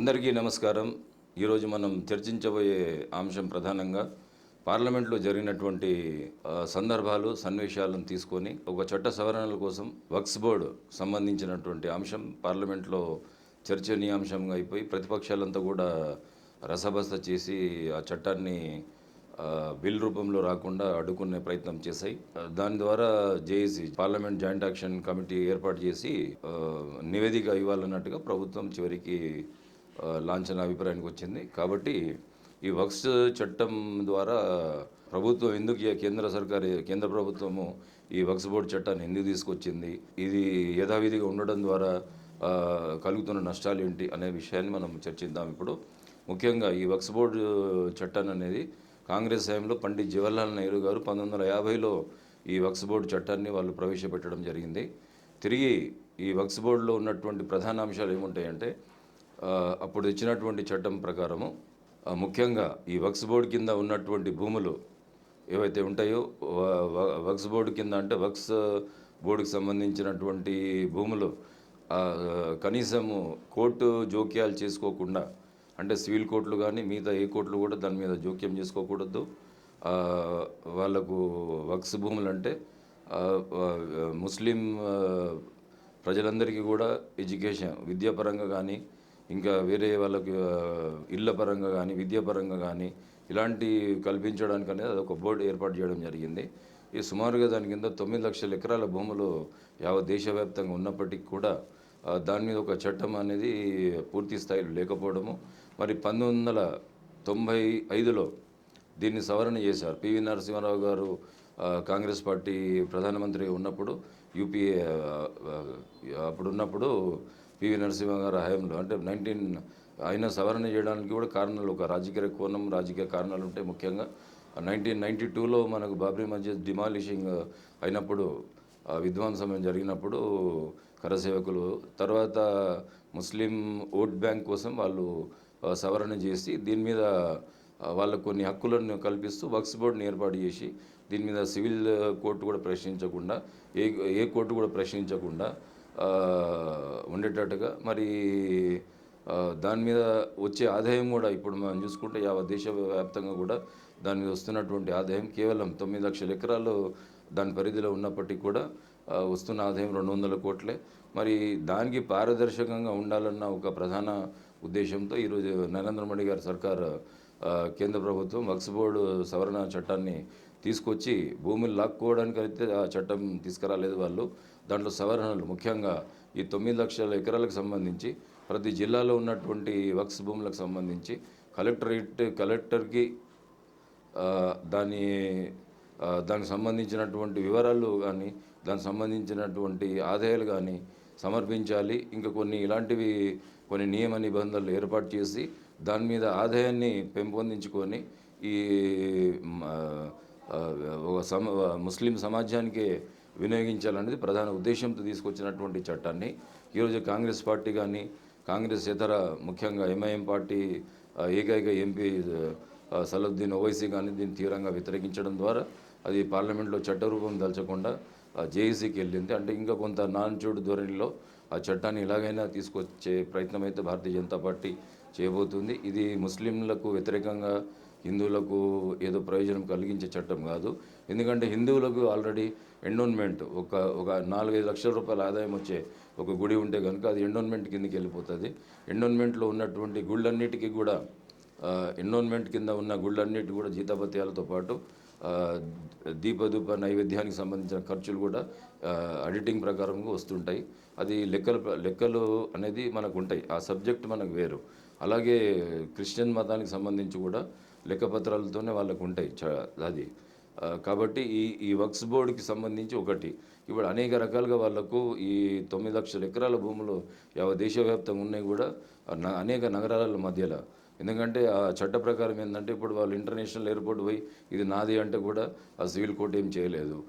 అందరికీ నమస్కారం. ఈరోజు మనం చర్చించబోయే అంశం ప్రధానంగా పార్లమెంట్లో జరిగినటువంటి సందర్భాలు సన్నివేశాలను తీసుకొని ఒక చట్ట సవరణల కోసం వక్స్ బోర్డు సంబంధించినటువంటి అంశం పార్లమెంట్లో చర్చనీయాంశంగా అయిపోయి ప్రతిపక్షాలంతా కూడా రసబస చేసి ఆ చట్టాన్ని బిల్ రూపంలో రాకుండా అడ్డుకునే ప్రయత్నం చేశాయి. దాని ద్వారా JAC parliament joint action committee ఏర్పాటు చేసి నివేదిక ఇవ్వాలన్నట్టుగా ప్రభుత్వం చివరికి లాంఛన అభిప్రాయానికి వచ్చింది. కాబట్టి ఈ వక్స్ చట్టం ద్వారా ప్రభుత్వం ఎందుకు కేంద్ర సర్కార్ కేంద్ర ప్రభుత్వము ఈ వక్స్ బోర్డు చట్టాన్ని ఎందుకు తీసుకొచ్చింది? ఇది యథావిధిగా ఉండడం ద్వారా కలుగుతున్న నష్టాలు ఏంటి అనే విషయాన్ని మనం చర్చిద్దాం ఇప్పుడు. ముఖ్యంగా ఈ వక్స్ బోర్డు చట్టాన్ని అనేది కాంగ్రెస్ హయాంలో పండిత్ జవహర్లాల్ నెహ్రూ గారు పంతొమ్మిది వందల యాభైలో ఈ వక్స్ బోర్డు చట్టాన్ని వాళ్ళు ప్రవేశపెట్టడం జరిగింది. తిరిగి ఈ వక్స్ బోర్డులో ఉన్నటువంటి ప్రధాన అంశాలు ఏముంటాయంటే అప్పుడు ఇచ్చినటువంటి చట్టం ప్రకారము ముఖ్యంగా ఈ వక్స్ బోర్డు కింద ఉన్నటువంటి భూములు ఏవైతే ఉంటాయో వక్స్ బోర్డు కింద అంటే వక్స్ బోర్డుకి సంబంధించినటువంటి భూములు కనీసము కోర్టు జోక్యాలు చేసుకోకుండా అంటే సివిల్ కోర్టులు కానీ మిగతా ఏ కోర్టులు కూడా దాని మీద జోక్యం చేసుకోకూడదు. వాళ్ళకు వక్స్ భూములు అంటే ముస్లిం ప్రజలందరికీ కూడా ఎడ్యుకేషన్ విద్యాపరంగా కానీ ఇంకా వేరే వాళ్ళకి ఇళ్ళ పరంగా కానీ విద్యాపరంగా కానీ ఇలాంటి కల్పించడానికి అనేది అదొక బోర్డు ఏర్పాటు చేయడం జరిగింది. ఈ సుమారుగా దాని కింద తొమ్మిది లక్షల ఎకరాల భూములు యావత్ దేశవ్యాప్తంగా ఉన్నప్పటికీ కూడా దాని మీద ఒక చట్టం అనేది పూర్తి స్థాయిలో లేకపోవడము. మరి పంతొమ్మిది వందల తొంభై ఐదులో దీన్ని సవరణ చేశారు. పివి నరసింహారావు గారు కాంగ్రెస్ పార్టీ ప్రధానమంత్రి ఉన్నప్పుడు యూపీఏ అప్పుడున్నప్పుడు అప్పుడు ఉన్నప్పుడు పివి నరసింహ గారి హయాంలో అంటే నైన్టీన్ ఆయన సవరణ చేయడానికి కూడా కారణాలు ఒక రాజకీయ కోణం రాజకీయ కారణాలు ఉంటాయి ముఖ్యంగా. నైన్టీన్ నైన్టీ టూలో మనకు బాబ్రీ మస్జిద్ డిమాలిషింగ్ అయినప్పుడు విధ్వంసం జరిగినప్పుడు కరసేవకులు తర్వాత ముస్లిం ఓట్ బ్యాంక్ కోసం వాళ్ళు సవరణ చేసి దీని మీద వాళ్ళకు కొన్ని హక్కులను కల్పిస్తూ వక్స్ బోర్డుని ఏర్పాటు చేసి దీని మీద సివిల్ కోర్టు కూడా ప్రశ్నించకుండా ఏ ఏ కోర్టు కూడా ప్రశ్నించకుండా ఉండేటట్టుగా మరి దాని మీద వచ్చే ఆదాయం కూడా ఇప్పుడు మనం చూసుకుంటే యావ దేశవ్యాప్తంగా కూడా దాని మీద వస్తున్నటువంటి ఆదాయం కేవలం తొమ్మిది లక్షల ఎకరాలు దాని పరిధిలో ఉన్నప్పటికీ కూడా వస్తున్న ఆదాయం రెండు వందల కోట్లే. మరి దానికి పారదర్శకంగా ఉండాలన్న ఒక ప్రధాన ఉద్దేశంతో ఈరోజు నరేంద్ర మోడీ గారి సర్కార్ కేంద్ర ప్రభుత్వం వక్స్ బోర్డు సవరణ చట్టాన్ని తీసుకొచ్చి భూములు లాక్కోవడానికి అయితే ఆ చట్టం తీసుకురాలేదు వాళ్ళు. దాంట్లో సవరణలు. ముఖ్యంగా ఈ తొమ్మిది లక్షల ఎకరాలకు సంబంధించి ప్రతి జిల్లాలో ఉన్నటువంటి వక్స్ భూములకు సంబంధించి కలెక్టరేట్ కలెక్టర్కి దాని దానికి సంబంధించినటువంటి వివరాలు కానీ దానికి సంబంధించినటువంటి ఆదాయాలు కానీ సమర్పించాలి. ఇంకా కొన్ని ఇలాంటివి కొన్ని నియమ నిబంధనలు ఏర్పాటు చేసి దాని మీద ఆదాయాన్ని పెంపొందించుకొని ఈ ఒక సమ ముస్లిం సమాజానికి వినియోగించాలనేది ప్రధాన ఉద్దేశంతో తీసుకొచ్చినటువంటి చట్టాన్ని. ఈరోజు కాంగ్రెస్ పార్టీ కానీ కాంగ్రెస్ ఇతర ముఖ్యంగా ఎంఐఎం పార్టీ ఏకైక ఎంపీ ఆ, ఓవైసీ కానీ దీన్ని తీవ్రంగా వ్యతిరేకించడం ద్వారా అది పార్లమెంట్లో చట్టరూపం దల్చకుండా జేఏసీకి వెళ్ళింది. అంటే ఇంకా కొంత నాన్చూడు ధోరణిలో ఆ చట్టాన్ని ఎలాగైనా తీసుకొచ్చే ప్రయత్నం అయితే భారతీయ జనతా పార్టీ చేయబోతుంది. ఇది ముస్లింలకు వ్యతిరేకంగా హిందువులకు ఏదో ప్రయోజనం కలిగించే చట్టం కాదు. ఎందుకంటే హిందువులకు ఆల్రెడీ ఎండోన్మెంట్ ఒక ఒక నాలుగైదు లక్షల రూపాయల ఆదాయం వచ్చే ఒక గుడి ఉంటే కనుక అది ఎండోన్మెంట్ కిందకి వెళ్ళిపోతుంది. ఎండోన్మెంట్లో ఉన్నటువంటి గుళ్ళన్నిటికీ కూడా ఎండోన్మెంట్ కింద ఉన్న గుళ్ళన్నిటి కూడా జీతభత్యాలతో పాటు ఆ, దీపధూప నైవేద్యానికి సంబంధించిన ఖర్చులు కూడా ఎడిటింగ్ ప్రకారంగా వస్తుంటాయి. అది లెక్కలు లెక్కలు అనేది మనకు ఉంటాయి ఆ సబ్జెక్ట్ మనకు వేరు. అలాగే క్రిస్టియన్ మతానికి సంబంధించి కూడా లెక్కపత్రాలతోనే వాళ్ళకు ఉంటాయి చ- అది. కాబట్టి ఈ ఈ వక్స్ బోర్డుకి సంబంధించి ఒకటి. ఇప్పుడు అనేక రకాలుగా వాళ్ళకు ఈ తొమ్మిది లక్షల ఎకరాల భూములు యావ దేశవ్యాప్తంగా ఉన్నాయి కూడా న- అనేక నగరాల మధ్యలో. ఎందుకంటే ఆ చట్ట ప్రకారం ఏంటంటే ఇప్పుడు వాళ్ళు ఇంటర్నేషనల్ ఎయిర్పోర్ట్ పోయి ఇది నాది అంటే కూడా ఆ సివిల్ కోర్ట్ ఏం చేయలేదు.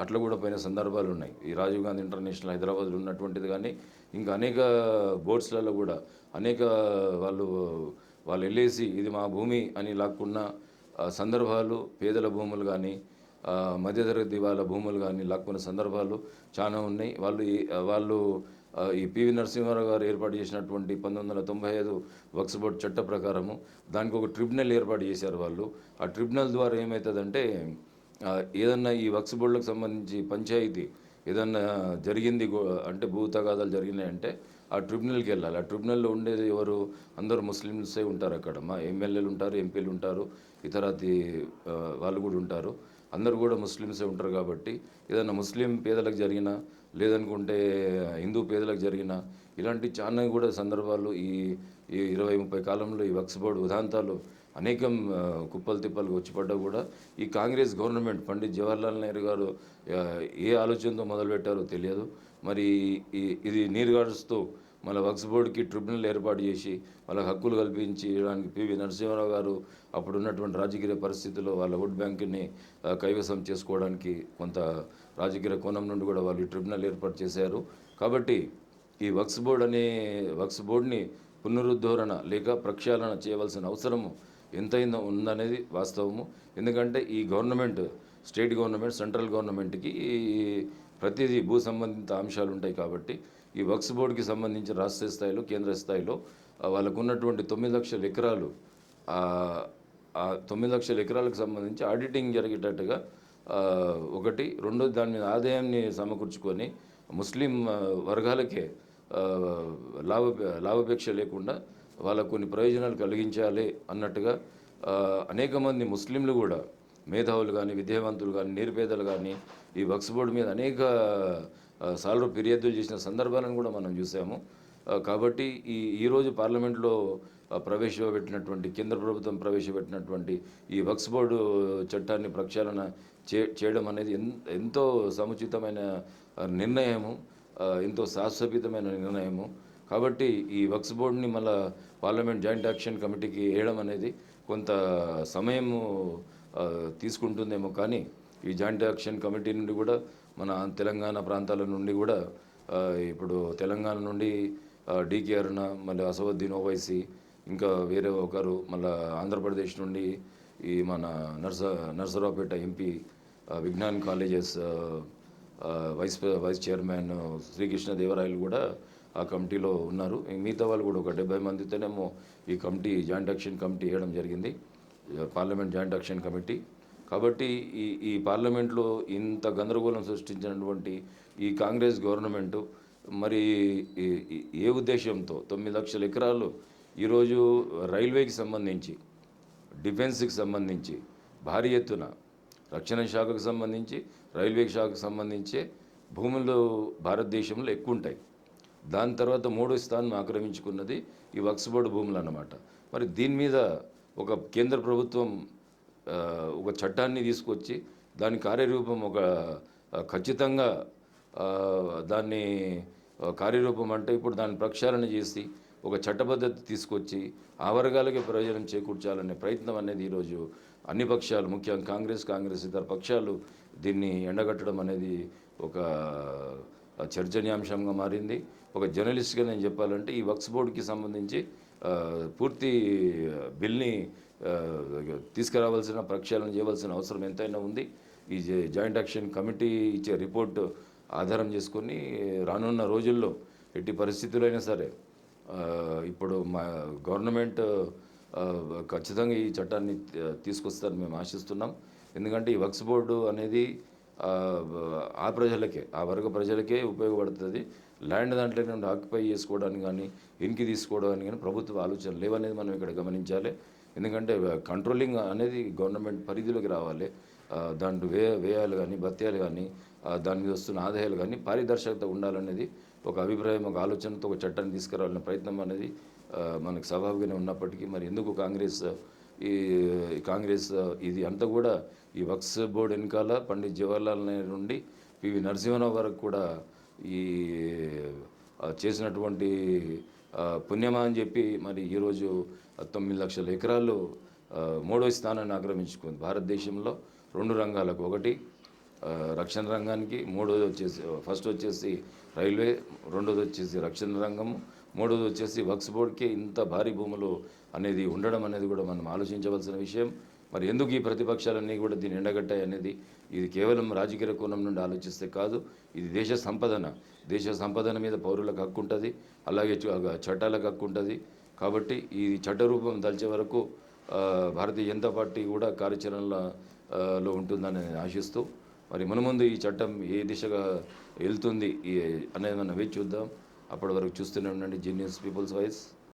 అట్లా కూడా పోయిన సందర్భాలు ఉన్నాయి. ఈ రాజీవ్ గాంధీ ఇంటర్నేషనల్ హైదరాబాద్లో ఉన్నటువంటిది కానీ ఇంకా అనేక బోర్డ్స్లలో కూడా అనేక వాళ్ళు వాళ్ళు వెళ్ళేసి ఇది మా భూమి అని లాక్కున్న సందర్భాలు పేదల భూములు కానీ మధ్యతరగతి వాళ్ళ భూములు కానీ లాక్కున్న సందర్భాలు చాలా ఉన్నాయి. వాళ్ళు వాళ్ళు ఈ పివి నరసింహారావు గారు ఏర్పాటు చేసినటువంటి పంతొమ్మిది వందల తొంభై ఐదు వక్స్ బోర్డ్ చట్ట ప్రకారము దానికి ఒక ట్రిబ్యునల్ ఏర్పాటు చేశారు వాళ్ళు. ఆ ట్రిబ్యునల్ ద్వారా ఏమవుతుందంటే ఏదన్నా ఈ వక్స్ బోర్డులకు సంబంధించి పంచాయతీ ఏదన్నా జరిగింది అంటే భూ తగాదాలు జరిగినాయంటే ఆ ట్రిబ్యునల్కి వెళ్ళాలి. ఆ ట్రిబ్యునల్లో ఉండేది ఎవరు? అందరూ ముస్లిమ్సే ఉంటారు అక్కడ. మా ఎమ్మెల్యేలు ఉంటారు ఎంపీలు ఉంటారు ఇతరాతి వాళ్ళు కూడా ఉంటారు. అందరూ కూడా ముస్లిమ్సే ఉంటారు కాబట్టి ఏదైనా ముస్లిం పేదలకు జరిగినా లేదనుకుంటే హిందూ పేదలకు జరిగినా ఇలాంటి చాలా కూడా సందర్భాలు ఈ ఈ ఇరవై ముప్పై కాలంలో ఈ వక్స్ బోర్డు ఉదాంతాలు అనేకం కుప్పలు తిప్పలు వచ్చి పడ్డా కూడా ఈ కాంగ్రెస్ గవర్నమెంట్ పండిత్ జవహర్లాల్ నెహ్రూ గారు ఏ ఆలోచనతో మొదలుపెట్టారో తెలియదు. మరి ఈ- ఇది నీరుగాడుస్తూ మళ్ళీ వక్స్ బోర్డుకి ట్రిబ్యునల్ ఏర్పాటు చేసి వాళ్ళకి హక్కులు కల్పించి పివి నరసింహారావు గారు అప్పుడు ఉన్నటువంటి రాజకీయ పరిస్థితుల్లో వాళ్ళ ఓట్ బ్యాంకుని కైవసం చేసుకోవడానికి కొంత రాజకీయ కోణం నుండి కూడా వాళ్ళు ట్రిబ్యునల్ ఏర్పాటు చేశారు. కాబట్టి ఈ వక్స్ బోర్డ్ అనే వక్స్ బోర్డుని పునరుద్ధరణ లేక ప్రక్షాళన చేయవలసిన అవసరము ఎంతైనా ఉందనేది వాస్తవము. ఎందుకంటే ఈ గవర్నమెంట్ స్టేట్ గవర్నమెంట్ సెంట్రల్ గవర్నమెంట్కి ప్రతిదీ భూ సంబంధిత అంశాలు ఉంటాయి కాబట్టి ఈ వక్స్ బోర్డుకి సంబంధించి రాష్ట్ర స్థాయిలో కేంద్ర స్థాయిలో వాళ్ళకు ఉన్నటువంటి తొమ్మిది లక్షల ఎకరాలు తొమ్మిది లక్షల ఎకరాలకు సంబంధించి ఆడిటింగ్ జరిగేటట్టుగా ఒకటి రెండోది దాని మీద ఆదాయాన్ని సమకూర్చుకొని ముస్లిం వర్గాలకే లాభ లాభాపేక్ష లేకుండా వాళ్ళకు కొన్ని ప్రయోజనాలు కలిగించాలి అన్నట్టుగా అనేక మంది ముస్లింలు కూడా మేధావులు కానీ విద్యావంతులు కానీ నిరుపేదలు కానీ ఈ వక్స్ బోర్డు మీద అనేక సార్లు ఫిర్యాదులు చేసిన సందర్భాలను కూడా మనం చూసాము. కాబట్టి ఈ ఈరోజు పార్లమెంట్లో ప్రవేశపెట్టినటువంటి కేంద్ర ప్రభుత్వం ప్రవేశపెట్టినటువంటి ఈ వక్స్ బోర్డు చట్టాన్ని ప్రక్షాళన చే చేయడం అనేది ఎంతో సముచితమైన నిర్ణయము ఎంతో శాశ్వతమైన నిర్ణయము. కాబట్టి ఈ వక్స్ బోర్డుని మళ్ళా పార్లమెంట్ జాయింట్ యాక్షన్ కమిటీకి వేయడం అనేది కొంత సమయము తీసుకుంటుందేమో కానీ ఈ జాయింట్ యాక్షన్ కమిటీ నుండి కూడా మన తెలంగాణ ప్రాంతాల నుండి కూడా ఇప్పుడు తెలంగాణ నుండి డీకే అరుణ మళ్ళీ అసవుద్దీన్ ఓవైసీ ఇంకా వేరే ఒకరు మళ్ళీ ఆంధ్రప్రదేశ్ నుండి ఈ మన నర్స Narasaraopet MP Vignan colleges vice vice chairman Srikrishna Devarayalu కూడా ఆ కమిటీలో ఉన్నారు. మిగతా వాళ్ళు కూడా ఒక డెబ్బై మందితోనేమో ఈ కమిటీ జాయింట్ యాక్షన్ కమిటీ వేయడం జరిగింది. Parliament joint action committee. కాబట్టి ఈ ఈ పార్లమెంట్లో ఇంత గందరగోళం సృష్టించినటువంటి ఈ కాంగ్రెస్ గవర్నమెంటు మరి ఏ ఉద్దేశంతో తొమ్మిది లక్షల ఎకరాలు ఈరోజు రైల్వేకి సంబంధించి డిఫెన్స్కి సంబంధించి భారీ ఎత్తున రక్షణ శాఖకు సంబంధించి రైల్వే శాఖకు సంబంధించి భూములు భారతదేశంలో ఎక్కువ ఉంటాయి. దాని తర్వాత మూడో స్థానం ఆక్రమించుకున్నది ఈ వక్స్ బోర్డు భూములు అన్నమాట. మరి దీని మీద ఒక కేంద్ర ప్రభుత్వం ఒక చట్టాన్ని తీసుకొచ్చి దాని కార్యరూపం ఒక ఖచ్చితంగా దాన్ని కార్యరూపం అంటే ఇప్పుడు దాన్ని ప్రక్షాళన చేసి ఒక చట్టబద్ధత తీసుకొచ్చి ఆ వర్గాలకే ప్రయోజనం చేకూర్చాలనే ప్రయత్నం అనేది ఈరోజు అన్ని పక్షాలు ముఖ్యంగా కాంగ్రెస్ కాంగ్రెస్ ఇతర పక్షాలు దీన్ని ఎండగట్టడం అనేది ఒక చర్చనీయాంశంగా మారింది. ఒక జర్నలిస్ట్గా నేను చెప్పాలంటే ఈ వక్స్ బోర్డుకి సంబంధించి పూర్తి బిల్ని తీసుకురావాల్సిన ప్రక్షాళన చేయవలసిన అవసరం ఎంతైనా ఉంది. ఈ జాయింట్ యాక్షన్ కమిటీ ఇచ్చే రిపోర్ట్ ఆధారం చేసుకొని రానున్న రోజుల్లో ఎట్టి పరిస్థితులైనా సరే ఇప్పుడు మా గవర్నమెంట్ ఖచ్చితంగా ఈ చట్టాన్ని తీసుకొస్తారని మేము ఆశిస్తున్నాం. ఎందుకంటే ఈ వక్స్ బోర్డు అనేది ఆ, ప్రజలకే ఆ వర్గ ప్రజలకే ఉపయోగపడుతుంది. ల్యాండ్ దాంట్లో నుండి ఆక్యుపై చేసుకోవడానికి కానీ ఇన్కి తీసుకోవడానికి కానీ ప్రభుత్వ ఆలోచన లేవనేది మనం ఇక్కడ గమనించాలి. ఎందుకంటే కంట్రోలింగ్ అనేది గవర్నమెంట్ పరిధిలోకి రావాలి. దాంట్లో వే వ్యయాలు కానీ భత్యాలు కానీ దాని మీద వస్తున్న ఆదాయాలు కానీ పారదర్శకత ఉండాలనేది ఒక అభిప్రాయం ఒక ఆలోచనతో ఒక చట్టాన్ని తీసుకురావాలనే ప్రయత్నం అనేది మనకు స్వాభావికంగా ఉన్నప్పటికీ మరి ఎందుకు కాంగ్రెస్ ఈ కాంగ్రెస్ ఇది అంతా కూడా ఈ వక్స్ బోర్డు వెనకాల పండిత్ జవహర్లాల్ నెహ్రూ నుండి పివి నరసింహరావు వరకు కూడా ఈ చేసినటువంటి పుణ్యమా అని చెప్పి మరి ఈరోజు తొమ్మిది లక్షల ఎకరాలు మూడో స్థానాన్ని ఆక్రమించుకుంది. భారతదేశంలో రెండు రంగాలకు ఒకటి రక్షణ రంగానికి మూడోది వచ్చేసి ఫస్ట్ వచ్చేసి రైల్వే రెండోది వచ్చేసి రక్షణ రంగము మూడోది వచ్చేసి వక్స్ బోర్డ్కి ఇంత భారీ భూములు అనేది ఉండడం అనేది కూడా మనం ఆలోచించవలసిన విషయం. మరి ఎందుకు ఈ ప్రతిపక్షాలన్నీ కూడా దీన్ని ఎండగట్టాయి అనేది ఇది కేవలం రాజకీయ కోణం నుండి ఆలోచిస్తే కాదు ఇది దేశ సంపదన. దేశ సంపదన మీద పౌరులకు హక్కు ఉంటుంది అలాగే చట్టాలకు హక్కు ఉంటుంది. కాబట్టి ఈ చట్టరూపం దలిచే వరకు భారతీయ జనతా పార్టీ కూడా కార్యాచరణలో ఉంటుందని నేను ఆశిస్తూ మరి మునుముందు ఈ చట్టం ఏ దిశగా వెళ్తుంది అనే అనేది మనం వేచి చూద్దాం. అప్పటి వరకు చూస్తూనే ఉండండి జీనియస్ పీపుల్స్ వాయిస్